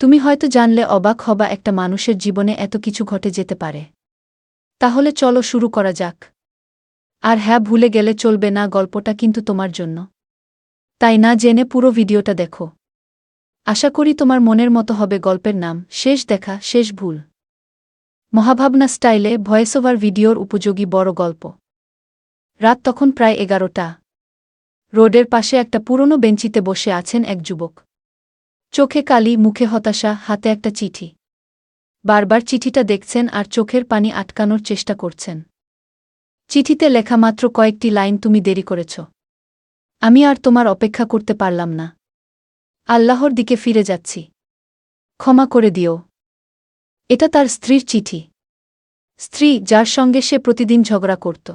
তুমি হয়তো জানলে অবাক হবা একটা মানুষের জীবনে এত কিছু ঘটে যেতে পারে। তাহলে চলো শুরু করা যাক। আর হ্যাঁ ভুলে গেলে চলবে না গল্পটা কিন্তু তোমার জন্য। তাই না, জেনে পুরো ভিডিওটা দেখো। আশা করি তোমার মনের মতো হবে গল্পের নাম। শেষ দেখা, শেষ ভুল। মহাভাবনা স্টাইলে ভয়েস ওভার ভিডিওর উপযোগী বড় গল্প। রাত তখন প্রায় এগারোটা। রোডের পাশে একটা পুরনো বেঞ্চিতে বসে আছেন এক যুবক। চোখে কালি, মুখে হতাশা, হাতে একটা চিঠি। বারবার চিঠিটা দেখছেন আর চোখের পানি আটকানোর চেষ্টা করছেন। চিঠিতে লেখা মাত্র কয়েকটি লাইন, তুমি দেরি করেছ। আমি আর তোমার অপেক্ষা করতে পারলাম না। আল্লাহর দিকে ফিরে যাচ্ছি। ক্ষমা করে দিও। এটা তার স্ত্রীর চিঠি। স্ত্রী যার সঙ্গে সে প্রতিদিন ঝগড়া করত।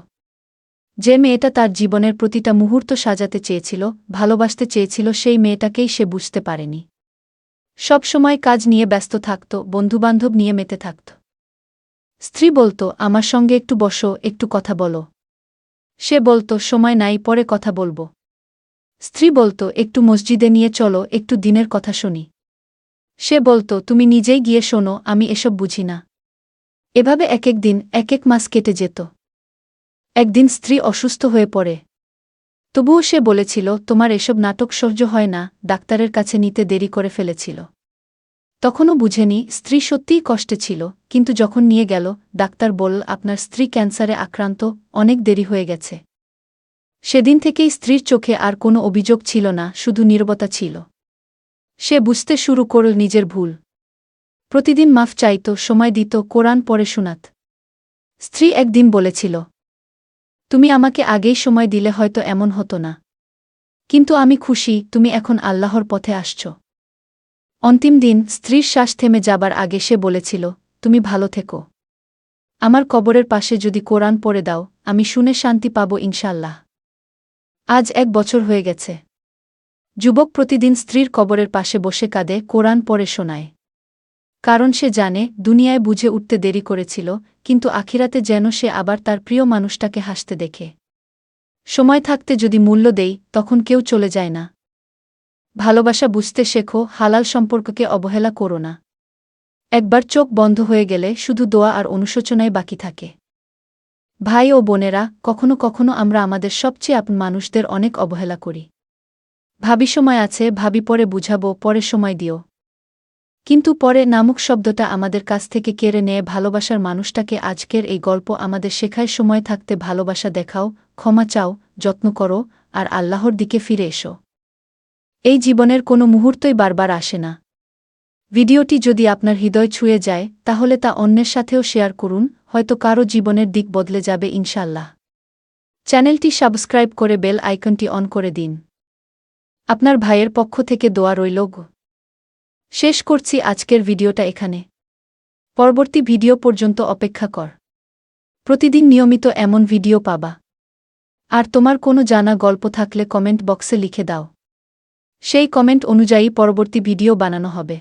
যে মেয়েটা তার জীবনের প্রতিটা মুহূর্ত সাজাতে চেয়েছিল, ভালোবাসতে চেয়েছিল, সেই মেয়েটাকেই সে বুঝতে পারেনি। সব সময় কাজ নিয়ে ব্যস্ত থাকত, বন্ধুবান্ধব নিয়ে মেতে থাকত। স্ত্রী বলতো, আমার সঙ্গে একটু বসো, একটু কথা বলো। সে বলতো, সময় নাই, পরে কথা বলব। স্ত্রী বলতো, একটু মসজিদে নিয়ে চলো, একটু দিনের কথা শুনি। সে বলতো, তুমি নিজেই গিয়ে শোনো, আমি এসব বুঝি না। এভাবে এক এক দিন, এক এক মাস কেটে যেত। একদিন স্ত্রী অসুস্থ হয়ে পড়ে। তবুও সে বলেছিল, তোমার এসব নাটক সহ্য হয় না, ডাক্তারের কাছে নিতে দেরি করে ফেলেছিল। তখনও বুঝেনি, স্ত্রী সত্যিই কষ্টে ছিল, কিন্তু যখন নিয়ে গেল, ডাক্তার বলল, আপনার স্ত্রী ক্যান্সারে আক্রান্ত, অনেক দেরি হয়ে গেছে। সেদিন থেকেই স্ত্রীর চোখে আর কোনো অভিযোগ ছিল না, শুধু নীরবতা ছিল। সে বুঝতে শুরু করল নিজের ভুল। প্রতিদিন মাফ চাইত, সময় দিত, কোরআন পরে শুনাত। স্ত্রী একদিন বলেছিল তুমি আমাকে আগেই সময় দিলে হয়তো এমন হতো না। কিন্তু আমি খুশি, তুমি এখন আল্লাহর পথে আসছ। অন্তিম দিন স্ত্রীর শ্বাস থেমে যাবার আগে সে বলেছিল, তুমি ভালো থেকো। আমার কবরের পাশে যদি কোরআন পড়ে দাও, আমি শুনে শান্তি পাব ইনশাল্লাহ আজ এক বছর হয়ে গেছে। যুবক প্রতিদিন স্ত্রীর কবরের পাশে বসে কাঁদে, কোরআন পড়ে শোনায়। কারণ সে জানে, দুনিয়ায় বুঝে উঠতে দেরি করেছিল, কিন্তু আখিরাতে যেন সে আবার তার প্রিয় মানুষটাকে হাসতে দেখে। সময় থাকতে যদি মূল্য দেই, তখন কেউ চলে যায় না। ভালোবাসা বুঝতে শেখো, হালাল সম্পর্ককে অবহেলা করো না। একবার চোখ বন্ধ হয়ে গেলে শুধু দোয়া আর অনুশোচনায় বাকি থাকে। ভাই ও বোনেরা, কখনো কখনো আমরা আমাদের সবচেয়ে আপন মানুষদের অনেক অবহেলা করি। ভাবি সময় আছে, ভাবি পরে বুঝাবো, পরে সময় দিও। কিন্তু পরে নামক শব্দটা আমাদের কাছ থেকে কেড়ে নেয় ভালোবাসার মানুষটাকে আজকের এই গল্প আমাদের শেখায় সময় থাকতে ভালোবাসা দেখাও, ক্ষমা চাও, যত্ন করো, আর আল্লাহর দিকে ফিরে এসো। এই জীবনের কোনো মুহূর্তই বারবার আসে না। ভিডিওটি যদি আপনার হৃদয় ছুঁয়ে যায়, তাহলে তা অন্যের সাথেও শেয়ার করুন, হয়তো কারও জীবনের দিক বদলে যাবে ইনশাল্লাহ চ্যানেলটি সাবস্ক্রাইব করে বেল আইকনটি অন করে দিন। আপনার ভাইয়ের পক্ষ থেকে দোয়া রইল। শেষ করছি আজকের ভিডিওটা এখানে। পরবর্তী ভিডিও পর্যন্ত অপেক্ষা কর। প্রতিদিন নিয়মিত এমন ভিডিও পাবা। আর তোমার কোনো জানা গল্প থাকলে কমেন্ট বক্সে লিখে দাও। সেই কমেন্ট অনুযায়ী পরবর্তী ভিডিও বানানো হবে।